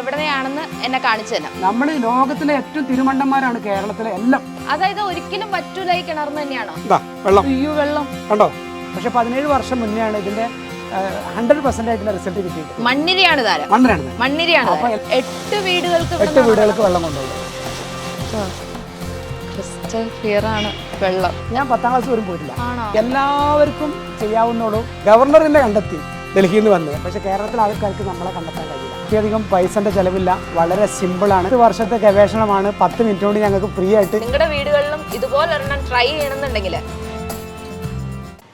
എവിടെയാണെന്ന് എന്നെ കാണിച്ചു തരാം. നമ്മുടെ ലോകത്തിലെ ഏറ്റവും തിരുമണ്ടന്മാരാണ് കേരളത്തിലെ എല്ലാം. അതായത് ഒരിക്കലും പറ്റൂല ഈ കിണർന്ന് തന്നെയാണോ? ഇതാ വെള്ളം. അയ്യോ വെള്ളം. കണ്ടോ? പക്ഷെ പതിനേഴ് വർഷം മുന്നെയാണ് ഇതിന്റെ ഹൺഡ്രഡ് പെർസെന്റ് ആയിട്ടുള്ള റിസൾട്ട് കിട്ടിയത്. മണ്ണിരയാണ് താരം മണ്ണിനാണ് മണ്ണിരയാണ് അപ്പൊ താരം. എട്ട് വീടുകൾക്ക് എട്ട് വീടുകൾക്ക് വെള്ളം കൊണ്ടുപോകും ക്രിസ്റ്റൽ ക്ലിയർ ആണ് വെള്ളം. ഞാൻ പത്താം ക്ലാസ് വരും പോയിട്ടില്ല. ആണോ? എല്ലാവർക്കും ചെയ്യാവുന്നുള്ളൂ ഗവർണർ തന്നെ കണ്ടെത്തി. ഡൽഹിയിൽ നിന്ന് വന്നത്. പക്ഷേ കേരളത്തിലെ ആൾക്കാർക്ക് നമ്മളെ കണ്ടെത്താൻ കഴിയില്ല. അത്യധികം പൈസന്റെ ചെലവില്ല. വളരെ സിമ്പിൾ ആണ്. ഒരു വർഷത്തെ ഗവേഷണമാണ് പത്ത് മിനിറ്റ് കൊണ്ട് ഞങ്ങൾക്ക് ഫ്രീ ആയിട്ട് നിങ്ങളുടെ വീടുകളിലും ഇതുപോലെ ട്രൈ ചെയ്യണമെന്നുണ്ടെങ്കിൽ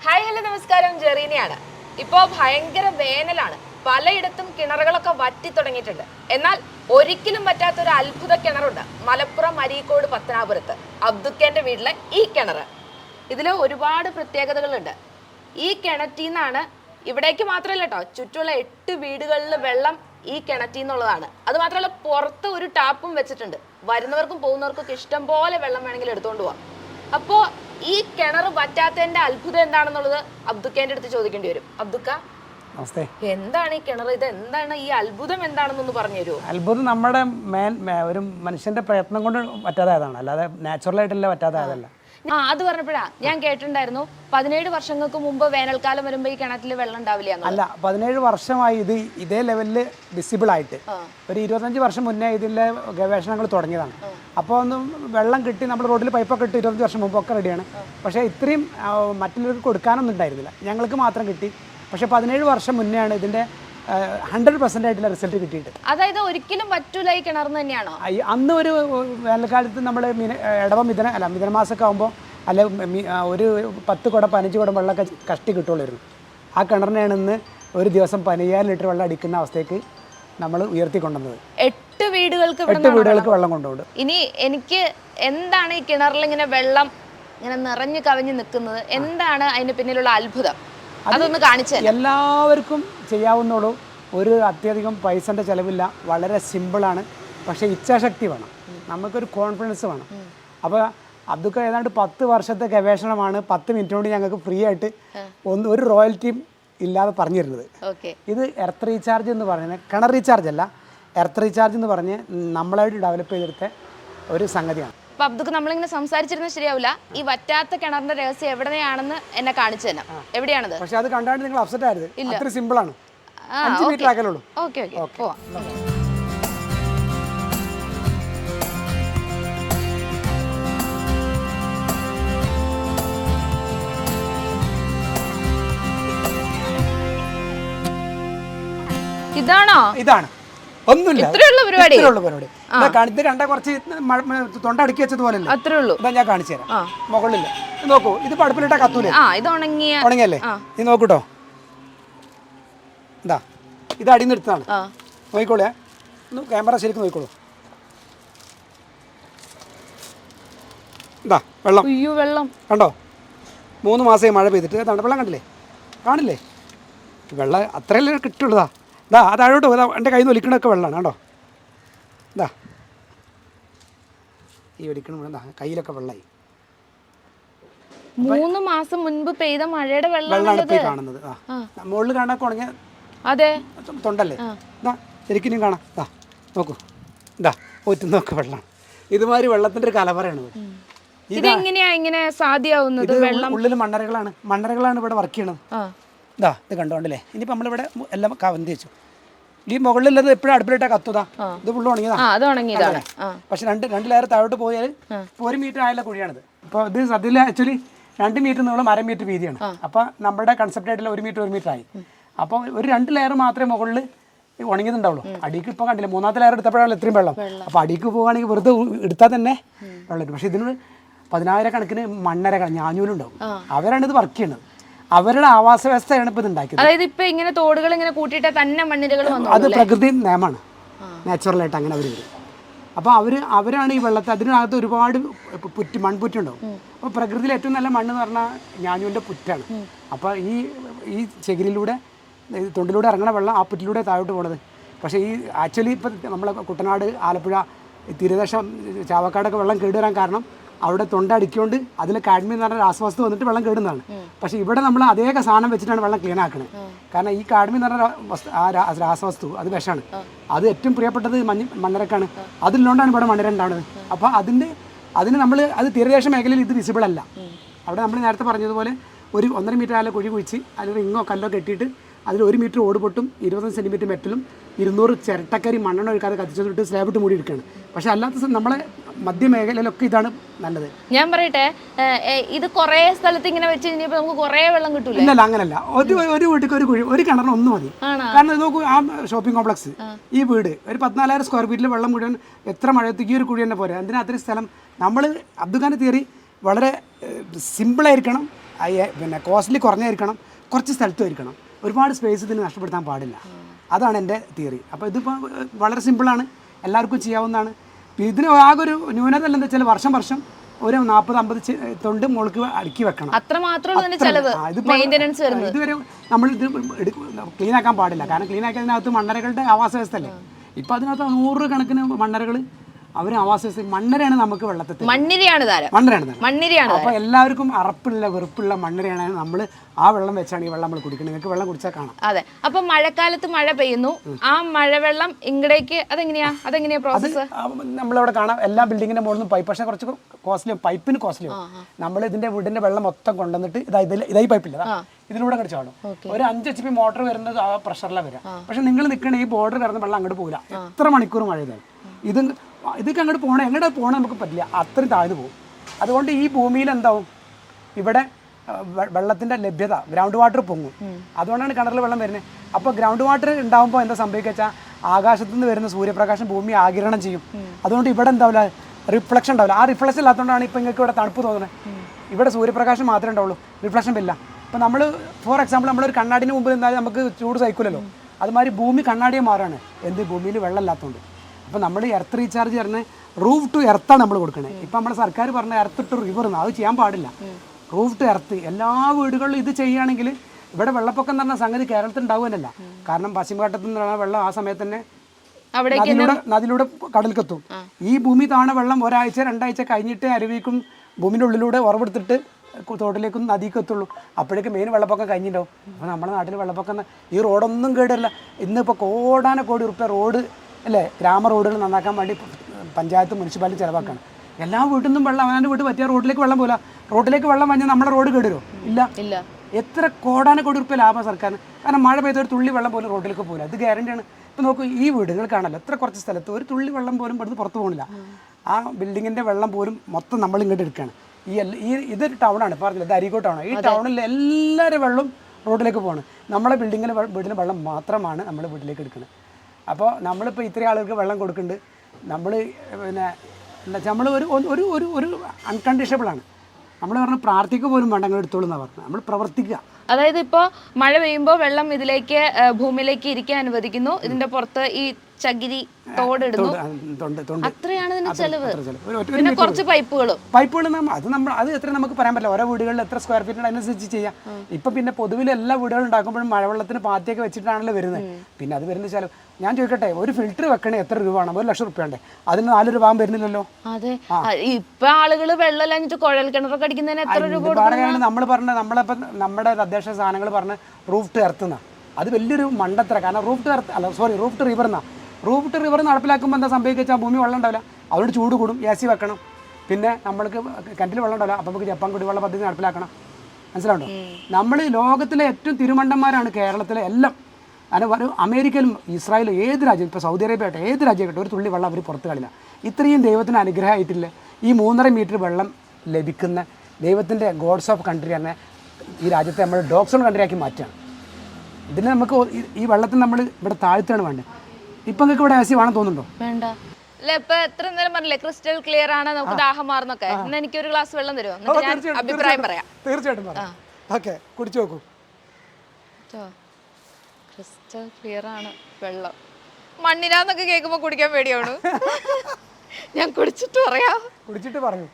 ഹായ് ഹലോ നമസ്കാരം. ജെറീനയാണ്. ഇപ്പോൾ ഭയങ്കര വേനലാണ്. പലയിടത്തും കിണറുകളൊക്കെ വറ്റി തുടങ്ങിയിട്ടുണ്ട്. എന്നാൽ ഒരിക്കലും പറ്റാത്ത ഒരു അത്ഭുത കിണറുണ്ട്. മലപ്പുറം അരീക്കോട് പത്തനാപുരത്ത്. അബ്ദുക്കേന്റെ വീട്ടിലെ ഈ കിണർ ഇതിൽ ഒരുപാട് പ്രത്യേകതകളുണ്ട്. ഈ കിണറ്റിൽ നിന്നാണ് ഇവിടേക്ക് മാത്രമല്ല കേട്ടോ ചുറ്റുമുള്ള എട്ട് വീടുകളിൽ വെള്ളം ഈ കിണറ്റിൽ നിന്നുള്ളതാണ്. അത് മാത്രമല്ല പുറത്ത് ഒരു ടാപ്പും വെച്ചിട്ടുണ്ട്. വരുന്നവർക്കും പോകുന്നവർക്കും ഒക്കെ ഇഷ്ടം പോലെ വെള്ളം വേണമെങ്കിൽ എടുത്തുകൊണ്ട് പോവാം. അപ്പോ ഈ കിണർ വറ്റാത്തതിന്റെ അത്ഭുതം എന്താണെന്നുള്ളത് അബ്ദുക്കേന്റെ അടുത്ത് ചോദിക്കേണ്ടി വരും. അബ്ദുക്ക എന്താണ് ഈ കിണർ ഇത് എന്താണ്? ഈ അത്ഭുതം എന്താണെന്നൊന്ന് പറഞ്ഞു തരുമോ? അത്ഭുതം നമ്മുടെ ഒരു മനുഷ്യന്റെ പ്രയത്നം കൊണ്ട് പറ്റാതായതാണ് അല്ലാതെ നാച്ചുറലായിട്ടല്ല പറ്റാതായതല്ല ആ അത് പറഞ്ഞപ്പോഴാ ഞാൻ കേട്ടിട്ടുണ്ടായിരുന്നു പതിനേഴ് വർഷങ്ങൾക്ക് മുമ്പ് വേനൽക്കാലം വരുമ്പോ ഈ കിണറ്റിൽ വെള്ളം ഉണ്ടാവില്ല. അല്ല പതിനേഴ് വർഷമായി ഇത് ഇതേ ലെവലിൽ വിസിബിൾ ആയിട്ട്. ഒരു ഇരുപത്തഞ്ച് വർഷം മുന്നേ ഇതിലെ ഗവേഷണങ്ങൾ തുടങ്ങിയതാണ്. അപ്പോൾ ഒന്നും വെള്ളം കിട്ടി നമ്മൾ റോഡിൽ പൈപ്പൊക്കെ ഇട്ട് ഇരുപത്തഞ്ച് വർഷം മുമ്പൊക്കെ റെഡിയാണ്. പക്ഷേ ഇത്രയും മറ്റുള്ളവർക്ക് കൊടുക്കാനൊന്നും ഉണ്ടായിരുന്നില്ല. ഞങ്ങൾക്ക് മാത്രം കിട്ടി. പക്ഷേ പതിനേഴ് വർഷം മുന്നെയാണ് ഇതിന്റെ ഹൺഡ്രഡ് പെർസെന്റ് ആയിട്ടുള്ള റിസൾട്ട് കിട്ടിയിട്ട്. അതായത് ഒരിക്കലും പറ്റൂല ഈ കിണർന്ന് തന്നെയാണോ അന്ന് ഒരു വേനൽക്കാലത്ത് നമ്മൾ മിന ഇടവ മിഥന അല്ല മിഥനമാസമൊക്കെ ആകുമ്പോൾ അല്ല ഒരു പത്ത് കുടം പതിനഞ്ച് കുടം വെള്ളമൊക്കെ കഷ്ടി കിട്ടുള്ളായിരുന്നു ആ കിണറിനെയാണ് ഇന്ന് ഒരു ദിവസം പതിനയ്യായിരം ലിറ്റർ വെള്ളം അടിക്കുന്ന അവസ്ഥയ്ക്ക് നമ്മൾ ഉയർത്തിക്കൊണ്ടുവന്നത്. എട്ട് വീടുകൾക്ക് എട്ട് വീടുകൾക്ക് വെള്ളം കൊണ്ടുപോകും ഇനി എനിക്ക് എന്താണ് ഈ കിണറിൽ ഇങ്ങനെ വെള്ളം ഇങ്ങനെ നിറഞ്ഞു കവിഞ്ഞ് നിൽക്കുന്നത്? എന്താണ് അതിന് പിന്നിലുള്ള അത്ഭുതം? അതൊന്ന് കാണിച്ചു എല്ലാവർക്കും ചെയ്യാവുന്നുള്ളൂ ഒരു അത്യധികം പൈസന്റെ ചിലവില്ല. വളരെ സിമ്പിളാണ്. പക്ഷേ ഇച്ഛാശക്തി വേണം. നമുക്കൊരു കോൺഫിഡൻസ് വേണം. അപ്പോൾ അബ്ദുക്ക ഏതാണ്ട് പത്ത് വർഷത്തെ ഗവേഷണമാണ്. പത്ത് മിനിറ്റ് കൊണ്ട് ഞങ്ങൾക്ക് ഫ്രീ ആയിട്ട് ഒന്ന് ഒരു റോയൽറ്റിയും ഇല്ലാതെ പറഞ്ഞു തരുന്നത് ഇത് എർത്ത് റീചാർജ് എന്ന് പറയുന്നത് കിണർ റീചാർജ് അല്ല. എർത്ത് റീചാർജ് എന്ന് പറഞ്ഞ് നമ്മളായിട്ട് ഡെവലപ്പ് ചെയ്തെടുത്ത ഒരു സംഗതിയാണ്. അപ്പൊ അബ്ദുക്ക് നമ്മളിങ്ങനെ സംസാരിച്ചിരുന്നത് ശരിയാവില്ല. ഈ വറ്റാത്ത കിണറിന്റെ രഹസ്യം എവിടെയാണെന്ന് എന്നെ കാണിച്ചു തന്നെ എവിടെയാണത്? പക്ഷെ അത് കണ്ടാണ്ട് നിങ്ങൾ അപ്സെറ്റ് ആയത്. അത്ര സിമ്പിളാണ്. ആ, അഞ്ച് മീറ്റർ ആക്കലുള്ളൂ ഓക്കെ ഓക്കെ. പോവാം. ഇതാണോ? ഇതാണ്. ഒന്നുമില്ല. പരിപാടി? പരിപാടി. ഇതാ കണ്ട കുറച്ച് തൊണ്ട അടുക്കി വെച്ചതുപോലെ അത്രേ ഉള്ളൂ ഇതാ ഞാൻ കാണിച്ചു തരാം. ഇത് നോക്കൂ ഇത് പടുപ്പിലിട്ട കത്തൂലേ? ഇത് ഉണങ്ങിയ ഉണങ്ങിയല്ലേ? ഇത് നോക്കൂട്ടോ. ഇതാ ഇത് അടിയിൽ നിന്ന് എടുത്തതാണ്. നോക്കിക്കോളേ. ഒന്ന് ക്യാമറ ശരിക്കും നോക്കിക്കോളൂ. ഇതാ വെള്ളം. അയ്യോ വെള്ളം. കണ്ടോ? മൂന്ന് മാസമായി മഴ പെയ്തിട്ട്. അതാണ് വെള്ളം കണ്ടില്ലേ? കാണില്ലേ? വെള്ളം അത്രയല്ലേ കിട്ടുള്ളതാ. ഇതാ അത് അഴോട്ട് ഇതാ എന്റെ കയ്യിൽ നിന്ന് ഒലിക്കണൊക്കെ വെള്ളമാണ്. കണ്ടോ? ഇതാ. ഈ ഒലിക്കണം കയ്യിലൊക്കെ വെള്ളമായി മൂന്ന് മാസം മുൻപ് പെയ്ത മഴയുടെ വെള്ളമാണ് കാണുന്നത്. ആ. മുകളിൽ കാണാൻ ഉണങ്ങിയ അതെ. തൊണ്ടല്ലേ? ഇതാ ശരിക്കും കാണാം. ഇതാ നോക്കൂ. ഇതാ നോക്ക് വെള്ളം. ഇതുമാതിരി വെള്ളത്തിന്റെ ഒരു കലവറയാണ് ഇത്. ഇതെങ്ങനെയാ ഇങ്ങനെ സാധ്യമാവുന്നത്? വെള്ളം ഉള്ളിൽ മണ്ണറകളാണ് മണ്ണറകളാണ് ഇവിടെ വർക്ക് ചെയ്യണത്. ഇതാ ഇത് കണ്ടോണ്ടല്ലേ? ഇനിയിപ്പോൾ നമ്മളിവിടെ എല്ലാം കവന്തി വെച്ചു ഈ മുകളിലുള്ളത് എപ്പോഴും അടുപ്പിലിട്ടാ കത്തുതാ ഇത് ഫുള്ള് ഉണങ്ങിയതാണ്. പക്ഷെ രണ്ട് രണ്ട് ലെയർ താഴോട്ട് പോയാൽ ഒരു മീറ്റർ ആയുള്ള കുഴിയാണിത്. അപ്പൊ ഇത് സത്യത്തിൽ ആക്ച്വലി രണ്ട് മീറ്റർ നീളം അര മീറ്റർ വീതിയാണ്. അപ്പോൾ നമ്മുടെ കൺസെപ്റ്റ് ആയിട്ടുള്ള ഒരു മീറ്റർ ഒരു മീറ്റർ ആയി. അപ്പോൾ ഒരു രണ്ട് ലെയർ മാത്രമേ മുകളിൽ ഉണങ്ങിയതുണ്ടാവുള്ളൂ അടിക്ക് ഇപ്പോൾ കണ്ടില്ല മൂന്നാമത്തെ ലെയർ എടുത്തപ്പോഴാണ് ഇത്രയും വെള്ളം. അപ്പോൾ അടിക്ക് പോവുകയാണെങ്കിൽ വെറുതെ എടുത്താൽ തന്നെ വെള്ളം പക്ഷേ ഇതിന് പതിനായിരക്കണക്കിന് മണ്ണര ഞാഞ്ഞൂലുണ്ടാവും. അവരാണ് ഇത് വർക്ക് ചെയ്യുന്നത് അവരുടെ ആവാസ വ്യവസ്ഥയാണ് ഇപ്പോൾ ഇത് ഉണ്ടാക്കിയത് അതായത് ഇപ്പൊ ഇങ്ങനെ തോടുകൾ ഇങ്ങനെ കൂട്ടിയിട്ട് തന്നെ മണ്ണിരകൾ അത് പ്രകൃതി നിയമമാണ്. നാച്ചുറലായിട്ട് അങ്ങനെ അവർ വരും. അപ്പോൾ അവർ അവരാണ് ഈ വെള്ളത്തെ അതിനകത്ത് ഒരുപാട് പുറ്റ് മൺപുറ്റുണ്ടാവും. അപ്പോൾ പ്രകൃതിയിൽ ഏറ്റവും നല്ല മണ്ണ് എന്ന് പറഞ്ഞാൽ ഞാഞ്ഞൂലിന്റെ പുറ്റാണ്. അപ്പോൾ ഈ ഈ ചെകിരിലൂടെ ഈ തൊണ്ടിലൂടെ ഇറങ്ങണ വെള്ളം ആ പുറ്റിലൂടെ താഴോട്ട് പോണത്. പക്ഷേ ഈ ആക്ച്വലി ഇപ്പം നമ്മളെ കുട്ടനാട് ആലപ്പുഴ തീരദേശം ചാവക്കാടൊക്കെ വെള്ളം കേടുവരാൻ കാരണം അവിടെ തൊണ്ട അടിക്കൊണ്ട് അതിൽ കാഡ്മി എന്ന് പറഞ്ഞ രാസവസ്തു വന്നിട്ട് വെള്ളം കേടുന്നതാണ്. പക്ഷേ ഇവിടെ നമ്മൾ അതേ സാധനം വെച്ചിട്ടാണ് വെള്ളം ക്ലീൻ ആക്കുന്നത് കാരണം ഈ കാഡ്മി എന്ന് പറഞ്ഞ രാസവസ്തു അത് വിഷമാണ്. അത് ഏറ്റവും പ്രിയപ്പെട്ടത് മഞ്ഞ മണ്ണരക്കാണ്. അതിലുകൊണ്ടാണ് ഇവിടെ മണ്ണര ഉണ്ടാവുന്നത് അപ്പോൾ അതിന്റെ അതിന് നമ്മൾ അത് തീരദേശ മേഖലയിൽ ഇത് വിസിബിൾ അല്ല. അവിടെ നമ്മൾ നേരത്തെ പറഞ്ഞതുപോലെ ഒരു ഒന്നര മീറ്റർ ആയാലും കുഴി കുഴിച്ച് അതിൽ റിങ്ങോ കല്ലോ കെട്ടിയിട്ട് അതിൽ ഒരു മീറ്റർ ഓട് പൊട്ടും ഇരുപത് സെന്റിമീറ്റർ മെറ്റലും ഇരുന്നൂറ് ചിരട്ടക്കരി മണ്ണെണ്ണ ഒഴിക്കാതെ കത്തിച്ചിട്ട് സ്ലാബ് ഇട്ട് മൂടി എടുക്കുകയാണ് പക്ഷേ അല്ലാത്ത നമ്മളെ മധ്യമേഖലയിലൊക്കെ ഇതാണ് നല്ലത്. ഞാൻ പറയട്ടെ ഇത് കുറേ സ്ഥലത്ത് ഇങ്ങനെ വെച്ച് കഴിഞ്ഞപ്പോ നമുക്ക് കുറേ വെള്ളം കിട്ടും ഇല്ല അങ്ങനല്ല. ഒരു ഒരു വീട്ടിൽ ഒരു കുഴി ഒരു കിണറിന് ഒന്നും മതി. കാരണം ഇത് നോക്കൂ ആ ഷോപ്പിംഗ് കോംപ്ലക്സ് ഈ വീട് ഒരു പതിനാലായിരം സ്ക്വയർ ഫീറ്റിൽ വെള്ളം മുഴുവൻ എത്ര മഴയത്തേക്ക് ഈ ഒരു കുഴി തന്നെ പോരാ? എന്തിനാ അത്രയും സ്ഥലം? നമ്മൾ അബ്ദുഖാന്റെ തിയറി വളരെ സിമ്പിളായിരിക്കണം പിന്നെ കോസ്റ്റ്ലി കുറഞ്ഞായിരിക്കണം. കുറച്ച് സ്ഥലത്തുമായിരിക്കണം ഒരുപാട് സ്പേസ് ഇതിന് നഷ്ടപ്പെടുത്താൻ പാടില്ല. അതാണ് എന്റെ തിയറി അപ്പോൾ ഇതിപ്പോൾ വളരെ സിമ്പിളാണ് എല്ലാവർക്കും ചെയ്യാവുന്നതാണ്. ഇതിന് ആകെ ഒരു ന്യൂനത എന്താ വെച്ചാൽ വർഷം വർഷം ഒരു നാൽപ്പത് അമ്പത് തൊണ്ട് മുകൾക്ക് അടുക്കി വെക്കണം. ഇതുവരെ നമ്മൾ ഇത് ക്ലീൻ ആക്കാൻ പാടില്ല. കാരണം ക്ലീൻ ആക്കിയതിനകത്ത് മണ്ണരകളുടെ ആവാസ വ്യവസ്ഥ അല്ലേ? ഇപ്പം അതിനകത്ത് നൂറ് കണക്കിന് മണ്ണരകൾ അവർ ആവാസ മണ്ണിരയാണ് നമുക്ക് വെള്ളത്തിൽ മണ്ണിരയാണ് താരം. മണ്ണരയാണ് മണ്ണിരയാണ് അപ്പൊ എല്ലാവർക്കും അറപ്പുള്ള വെറുപ്പുള്ള മണ്ണിരയാണ് നമ്മൾ ആ വെള്ളം വെച്ചാണ് ഈ വെള്ളം നമ്മൾ കുടിക്കുന്നത്. നിങ്ങൾക്ക് വെള്ളം കുടിച്ചാൽ കാണാം. അതെ. അപ്പൊ മഴക്കാലത്ത് മഴ പെയ്യുന്നു. ആ മഴവെള്ളം ഇങ്ങടേക്ക് അതെങ്ങനെയാ? അതെങ്ങനെയാ പ്രോസസ്സ് നമ്മളവിടെ കാണാം. എല്ലാ ബിൽഡിങ്ങിന്റെ മുകളിൽ നിന്ന് പൈപ്പ് പക്ഷേ കുറച്ച് കോസ്റ്റ്ലിയും പൈപ്പിന് കോസ്റ്റ്ലിയും നമ്മൾ ഇതിന്റെ വീടിന്റെ വെള്ളം മൊത്തം കൊണ്ടുവന്നിട്ട് ഇതാ ഇതിൽ ഇതായി പൈപ്പില്ല. ഇതിലൂടെ കടിച്ചു കാണും ഒരു അഞ്ച് എച്ച് പി മോട്ടർ വരുന്നത് ആ പ്രഷറിലാണ് വരാം പക്ഷെ നിങ്ങൾ നിൽക്കണ ഈ ബോർഡർ കടന്ന് വെള്ളം അങ്ങോട്ട് പോകില്ല എത്ര മണിക്കൂർ മഴ ഇത് ഇതൊക്കെ അങ്ങോട്ട് പോകണം എങ്ങോട്ട് പോകണം നമുക്ക് പറ്റില്ല. അത്രയും താഴ്ന്നു പോകും. അതുകൊണ്ട് ഈ ഭൂമിയിൽ എന്താവും? ഇവിടെ വെള്ളത്തിന്റെ ലഭ്യത ഗ്രൗണ്ട് വാട്ടർ പൊങ്ങും. അതുകൊണ്ടാണ് കിണറിൽ വെള്ളം വരുന്നത് അപ്പോൾ ഗ്രൗണ്ട് വാട്ടർ ഉണ്ടാകുമ്പോൾ എന്താ സംഭവിക്കുക വെച്ചാൽ ആകാശത്ത് നിന്ന് വരുന്ന സൂര്യപ്രകാശം ഭൂമി ആകിരണം ചെയ്യും. അതുകൊണ്ട് ഇവിടെ എന്താവില്ല? റിഫ്ലക്ഷൻ ഉണ്ടാവില്ല. ആ റിഫ്ലക്ഷൻ ഇല്ലാത്തതുകൊണ്ടാണ് ഇപ്പം നിങ്ങൾക്ക് ഇവിടെ തണുപ്പ് തോന്നുന്നത് ഇവിടെ സൂര്യപ്രകാശം മാത്രമേ ഉണ്ടാവുള്ളൂ. റിഫ്ലക്ഷൻ ഇല്ല. അപ്പോൾ നമ്മൾ ഫോർ എക്സാമ്പിൾ നമ്മളൊരു കണ്ണാടിന് മുമ്പ് നിന്നാലും നമുക്ക് ചൂട് സഹിക്കില്ലല്ലോ അതുമാതിരി ഭൂമി കണ്ണാടിയെ മാറാണ്. എന്ത്? ഭൂമിയിൽ വെള്ളം ഇല്ലാത്തതുകൊണ്ട്. അപ്പോൾ നമ്മൾ എർത്ത് റീചാർജ് പറഞ്ഞ റൂഫ് ടു എർത്താണ് നമ്മൾ കൊടുക്കുന്നത് ഇപ്പം നമ്മുടെ സർക്കാർ പറഞ്ഞ എർത്ത് ടു റിവർ എന്ന് അത് ചെയ്യാൻ പാടില്ല. റൂഫ് ടു എർത്ത് എല്ലാ വീടുകളിലും ഇത് ചെയ്യുകയാണെങ്കിൽ ഇവിടെ വെള്ളപ്പൊക്കം എന്ന് പറഞ്ഞ സംഗതി കേരളത്തിൽ ഉണ്ടാവുകയല്ല കാരണം പശ്ചിമഘട്ടത്തിൽ നിന്നുള്ള വെള്ളം ആ സമയത്ത് തന്നെ നദിയിലൂടെ നദിയിലൂടെ കടൽക്കെത്തും. ഈ ഭൂമി താണ വെള്ളം ഒരാഴ്ച രണ്ടാഴ്ച കഴിഞ്ഞിട്ട് അരുവിക്കും ഭൂമിന്റെ ഉള്ളിലൂടെ ഉറവെടുത്തിട്ട് തോട്ടിലേക്കും നദിക്ക് എത്തുള്ളൂ. അപ്പോഴേക്കും മെയിൻ വെള്ളപ്പൊക്കം കഴിഞ്ഞിട്ടുണ്ടാവും. അപ്പോൾ നമ്മുടെ നാട്ടിൽ വെള്ളപ്പൊക്കം ഈ റോഡൊന്നും കേടില്ല. ഇന്നിപ്പോൾ കോടാന കോടി ഉറുപ്പ്യ റോഡ് അല്ലേ? ഗ്രാമ റോഡുകൾ നന്നാക്കാൻ വേണ്ടി പഞ്ചായത്ത് മുനിസിപ്പാലിറ്റി ചിലവാക്കാണ്. എല്ലാ വീട്ടിൽ നിന്നും വെള്ളം അവനാന്റെ വീട്ടിൽ പറ്റിയ റോഡിലേക്ക് വെള്ളം പോല. റോഡിലേക്ക് വെള്ളം വന്നാൽ നമ്മുടെ റോഡ് കേടുവരുമോ ഇല്ല. ഇല്ല. എത്ര കോടാന കോടി റുപ്യ ലാഭം സർക്കാരിന്. കാരണം മഴ പെയ്ത ഒരു തുള്ളി വെള്ളം പോലും റോഡിലേക്ക് പോകില്ല. അത് ഗ്യാരണ്ടിയാണ്. ഇപ്പം നോക്കൂ ഈ വീടുകൾ കാണല്ലോ. എത്ര കുറച്ച് സ്ഥലത്ത് ഒരു തുള്ളി വെള്ളം പോലും ഇവിടുന്ന് പുറത്ത് പോകണില്ല ആ ബിൽഡിങ്ങിന്റെ വെള്ളം പോലും മൊത്തം നമ്മൾ ഇങ്ങോട്ട് എടുക്കുകയാണ് ഈ എല്ലാ ഈ ഇതൊരു ടൗണാണ്. പറഞ്ഞില്ല ഇത് ടൗൺ ഈ ടൗണിൽ എല്ലാവരും വെള്ളം റോഡിലേക്ക് പോകണം നമ്മളെ ബിൽഡിങ്ങിൽ വീട്ടിലെ വെള്ളം മാത്രമാണ് നമ്മൾ വീട്ടിലേക്ക് എടുക്കുന്നത്. അപ്പോൾ നമ്മളിപ്പോൾ ഇത്രയും ആളുകൾക്ക് വെള്ളം കൊടുക്കുന്നുണ്ട്. നമ്മൾ പിന്നെ എന്താ നമ്മൾ ഒരു ഒരു ഒരു ഒരു അൺകണ്ടീഷണബിൾ ആണ്. നമ്മൾ പറഞ്ഞു പ്രാർത്ഥിക്കുക പോലും വേണ്ട അങ്ങനെ എടുത്തോളൂ എന്നാണ് പറഞ്ഞത്. നമ്മൾ പ്രവർത്തിക്കുക. അതായത് ഇപ്പോൾ മഴ പെയ്യുമ്പോൾ വെള്ളം ഇതിലേക്ക് ഭൂമിയിലേക്ക് ഇരിക്കാൻ അനുവദിക്കുന്നു. ഇതിന്റെ പുറത്ത് ഈ ചകിരി തോടിടുന്നു അത്രയാണ് ഇതിന് ചെലവ്. പിന്നെ കുറച്ച് പൈപ്പുകളും. പൈപ്പുകൾ അത് നമ്മൾ അത് എത്ര നമുക്ക് പറയാൻ പറ്റില്ല. ഓരോ വീടുകളിൽ എത്ര സ്ക്വയർ ഫീറ്റ് അതിനനുസരിച്ച് ചെയ്യാം. ഇപ്പൊ പിന്നെ പൊതുവിൽ എല്ലാ വീടുകളും ഉണ്ടാക്കുമ്പോഴും മഴവെള്ളത്തിന് പാത്തിയൊക്കെ വെച്ചിട്ടാണല്ലോ വരുന്നത്. പിന്നെ അത് വരുന്ന ചെലവ്. ഞാൻ ചോദിക്കട്ടെ ഒരു ഫിൽറ്റർ വെക്കണേ എത്ര രൂപ ആണ് ഒരു ലക്ഷം റുപ്യ ഉണ്ട് അതിന് നാല് രൂപ വരുന്നില്ലല്ലോ. അതെ. ഇപ്പൊ ആളുകൾ വെള്ളം ഇല്ലാഞ്ഞിട്ട് കുഴൽ കിണറൊക്കെ അടിക്കുന്നതിന് എത്ര രൂപ കൊടുക്കണം നമ്മൾ പറഞ്ഞ നമ്മളിപ്പോ നമ്മുടെ തദ്ദേശ സാധനങ്ങൾ പറഞ്ഞ റൂഫ് ടു എർത്ത് എന്നാ അത് വലിയൊരു മണ്ടത്ര കാരണം റൂഫ് ടു എർത്ത് അല്ല സോറി റൂഫ് ടു റിവർ എന്നാ റൂഫ് ഇട്ട് റിവർ നടപ്പിലാക്കുമ്പോൾ എന്താ സംഭവിക്കുക ഭൂമി വെള്ളം ഉണ്ടാവില്ല. അതുകൊണ്ട് ചൂട് കൂടും എ സി വെക്കണം. പിന്നെ നമ്മൾക്ക് കിണറ്റിൽ വെള്ളം ഉണ്ടാവില്ല. അപ്പോൾ നമുക്ക് ജപ്പാൻ കുടിവെള്ള പദ്ധതി നടപ്പിലാക്കണം. മനസ്സിലാവുണ്ടോ? നമ്മൾ ലോകത്തിലെ ഏറ്റവും തിരുമണ്ടന്മാരാണ് കേരളത്തിലെ എല്ലാം. അങ്ങനെ ഒരു അമേരിക്കയിലും ഇസ്രായേലും ഏത് രാജ്യം ഇപ്പോൾ സൗദി അറേബ്യ ആയിട്ട് ഏത് രാജ്യമായിട്ട് ഒരു തുള്ളി വെള്ളം അവർ പുറത്ത് കളില്ല ഇത്രയും ദൈവത്തിന് അനുഗ്രഹമായിട്ടില്ല? ഈ മൂന്നര മീറ്റർ വെള്ളം ലഭിക്കുന്ന ദൈവത്തിന്റെ ഗോഡ്സ് ഓഫ് കൺട്രി തന്നെ ഈ രാജ്യത്തെ നമ്മൾ ഡോക്സോൺ കൺട്രി കൺട്രിയാക്കി മാറ്റുകയാണ് ഇതിന് നമുക്ക് ഈ- ഈ വെള്ളത്തിന് നമ്മൾ ഇവിടെ താഴ്ത്തുകയാണ് വേണ്ടത്. ഇപ്പം നിങ്ങൾക്ക് ഇവിടെ സി വേണം തോന്നുന്നുണ്ടോ? വേണ്ട. അല്ല ഇപ്പൊ എത്ര നേരം പറഞ്ഞില്ലേ? ക്രിസ്റ്റൽ ക്ലിയർ ആണ് നമുക്ക് ദാഹം മാറുന്നൊക്കെ. ഇന്ന് എനിക്ക് ഒരു ഗ്ലാസ് വെള്ളം തരുമോ? എന്നിട്ട് ഞാൻ അഭിപ്രായം പറയാം. തീർച്ചയായിട്ടും പറയാം. ഓക്കെ കുടിച്ചു നോക്കൂ. ക്രിസ്റ്റൽ ക്ലിയർ ആണ് വെള്ളം. മണ്ണിനാന്നൊക്കെ കേൾക്കുമ്പോ കുടിക്കാൻ പേടിയാണ് ഞാൻ കുടിച്ചിട്ട് പറയാം. കുടിച്ചിട്ട് പറഞ്ഞു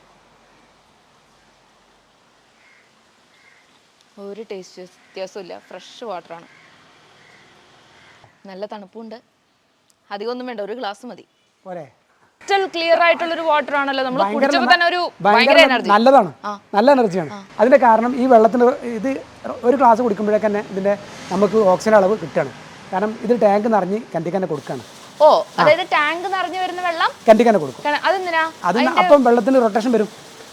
ഒരു ടേസ്റ്റ് വ്യത്യാസമില്ല ഫ്രഷ് വാട്ടറാണ്. നല്ല തണുപ്പുണ്ട്. അധികമൊന്നും വേണ്ട ഒരു ഗ്ലാസ് മതി. പോരെ. ക്ലിയർ ആയിട്ടുള്ള ഒരു വാട്ടർ ആണല്ലോ നമ്മൾ കുടിച്ചപ്പോൾ തന്നെ ഒരു ഭയങ്കര എനർജി നല്ലതാണ്. നല്ല എനർജിയാണ് അതിന്റെ കാരണം ഈ വെള്ളത്തിന് ഇത് ഒരു ഗ്ലാസ് കുടിക്കുമ്പോഴേക്കന്നെ ഇതിന്റെ നമുക്ക് ഓക്സിജൻ അളവ് കിട്ടുകയാണ്. കാരണം ഇത് ടാങ്ക് നിറഞ്ഞ് കിണറ്റിക്ക് തന്നെ കൊടുക്കുകയാണ്. ഓ അതായത് ടാങ്ക് നിറഞ്ഞു വരുന്ന വെള്ളം കിണറ്റിക്ക് തന്നെ കൊടുക്കും. അതെന്തിനാ? അതിന് അപ്പം വെള്ളത്തിന് റൊട്ടേഷൻ വരും.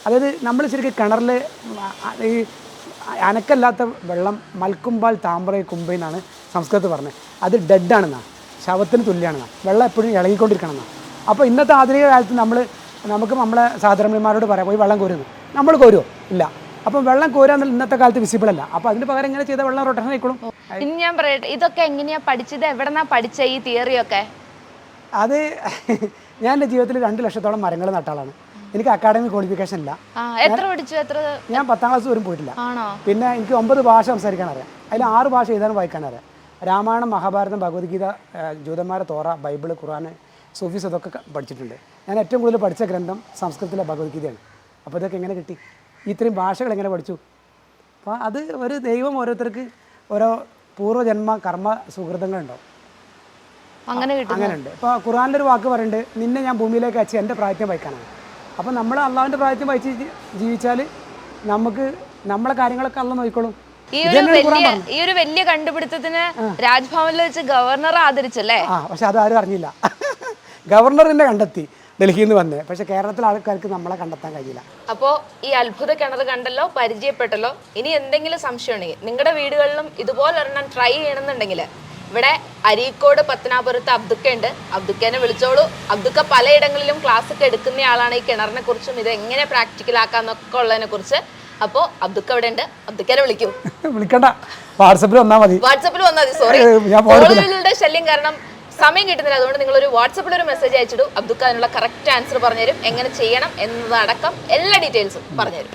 അതായത് നമ്മൾ ശരിക്കും കിണറിൽ ഈ അനക്കല്ലാത്ത വെള്ളം മൽക്കുമ്പാൽ താമ്പറ കുമ്പെന്നാണ് സംസ്കൃതത്തിൽ പറഞ്ഞത്. അത് ഡെഡാണെന്നാണ് ശവത്തിന് തുല്യമാണ് വെള്ളം എപ്പോഴും ഇളകിക്കൊണ്ടിരിക്കണം അപ്പോൾ ഇന്നത്തെ ആധുനിക കാലത്ത് നമ്മൾ നമുക്ക് നമ്മളെ സഹധർമ്മിമാരോട് പറയാം പോയി വെള്ളം കോരുന്നു. നമ്മൾ കോരുമോ ഇല്ല. അപ്പം വെള്ളം കോരാൻ ഇന്നത്തെ കാലത്ത് വിസിബിൾ അല്ല. അപ്പോൾ അതിന് പകരം ഇങ്ങനെ ചെയ്ത വെള്ളം റൊട്ടേഷൻ ആയിക്കോളും. ഇനി ഞാൻ പറയട്ടെ ഇതൊക്കെ എങ്ങനെയാ പഠിച്ചത്? എവിടെന്നാ പഠിച്ച ഈ തിയറി ഒക്കെ? അത് ഞാൻ എന്റെ ജീവിതത്തിൽ രണ്ട് ലക്ഷത്തോളം മരങ്ങൾ നട്ട ആളാണ്. എനിക്ക് അക്കാഡമിക് ക്വാളിഫിക്കേഷൻ ഇല്ല. എത്ര പഠിച്ചു? എത്ര ഞാൻ പത്താം ക്ലാസ് വരും പോയിട്ടില്ല. പിന്നെ എനിക്ക് ഒമ്പത് ഭാഷ സംസാരിക്കാൻ അറിയാം. അതിൽ ആറ് ഭാഷ എഴുതാനും വായിക്കാൻ അറിയാം. രാമായണം മഹാഭാരതം ഭഗവത്ഗീത ജൂതന്മാരെ തോറ ബൈബിൾ ഖുറാൻ സൂഫീസ് അതൊക്കെ പഠിച്ചിട്ടുണ്ട്. ഞാൻ ഏറ്റവും കൂടുതൽ പഠിച്ച ഗ്രന്ഥം സംസ്കൃതത്തിലെ ഭഗവത്ഗീതയാണ്. അപ്പോൾ ഇതൊക്കെ എങ്ങനെ കിട്ടി? ഇത്രയും ഭാഷകൾ എങ്ങനെ പഠിച്ചു? അപ്പോൾ അത് ഒരു ദൈവം ഓരോരുത്തർക്ക് ഓരോ പൂർവജന്മ കർമ്മ സുഹൃതങ്ങളുണ്ടാവും. അങ്ങനെ അങ്ങനെയുണ്ട്. ഇപ്പോൾ ഖുറാനിന്റെ ഒരു വാക്ക് പറയുന്നുണ്ട് നിന്നെ ഞാൻ ഭൂമിയിലേക്ക് അയച്ച് എന്റെ പ്രായത്യം വഹിക്കാനാണ്. അപ്പോൾ നമ്മൾ അള്ളാഹുവിന്റെ പ്രായത്യം വഹിച്ച് ജീവിച്ചാൽ നമുക്ക് നമ്മളെ കാര്യങ്ങളൊക്കെ അള്ള നോക്കിക്കോളും. ഈ ഒരു വലിയ ഈ ഒരു വലിയ കണ്ടുപിടുത്തത്തിന് രാജ്ഭവനിൽ വെച്ച് ഗവർണർ ആദരിച്ചല്ലേ? ആ പക്ഷെ അത് ആരും അറിഞ്ഞില്ല. ഗവർണർ തന്നെ കണ്ടെത്തി ഡൽഹിയിൽ നിന്ന് വന്നേ. പക്ഷെ കേരളത്തിലെ ആൾക്കാർക്ക് നമ്മളെ കണ്ടെത്താൻ കഴിയില്ല. അപ്പോ ഈ അത്ഭുത കിണർ കണ്ടല്ലോ പരിചയപ്പെട്ടല്ലോ. ഇനി എന്തെങ്കിലും സംശയം ഉണ്ടെങ്കിൽ നിങ്ങളുടെ വീടുകളിലും ഇതുപോലെ ഒരെണ്ണം ട്രൈ ചെയ്യണമെന്നുണ്ടെങ്കിൽ ഇവിടെ അരീക്കോട് പത്തനാപുരത്ത് അബ്ദുക്ക ഉണ്ട്. അബ്ദുക്കേനെ വിളിച്ചോളൂ. അബ്ദുക്ക പലയിടങ്ങളിലും ക്ലാസ് ഒക്കെ എടുക്കുന്ന ആളാണ് ഈ കിണറിനെ കുറിച്ചും ഇത് എങ്ങനെ പ്രാക്ടിക്കൽ ആക്കാന്നൊക്കെ ഉള്ളതിനെ കുറിച്ച് അപ്പോൾ അബ്ദുക്ക അവിടെ ഉണ്ട് അബ്ദുക്കാരെ വിളിക്കൂ. വിളിക്കണ്ട. വാട്സപ്പിൽ വന്നാ മതി. വാട്സപ്പിൽ വന്നാ മതി സോറി. കോളുകളുടെ ശല്യം കാരണം സമയം കിട്ടുന്നില്ല. അതുകൊണ്ട് നിങ്ങൾ ഒരു വാട്സപ്പിൽ ഒരു മെസ്സേജ് അയച്ചിടും. അബ്ദുക്ക അതിനുള്ള കറക്റ്റ് ആൻസർ പറഞ്ഞുതരും. എങ്ങനെ ചെയ്യണം എന്നതടക്കം എല്ലാ ഡീറ്റെയിൽസും പറഞ്ഞുതരും.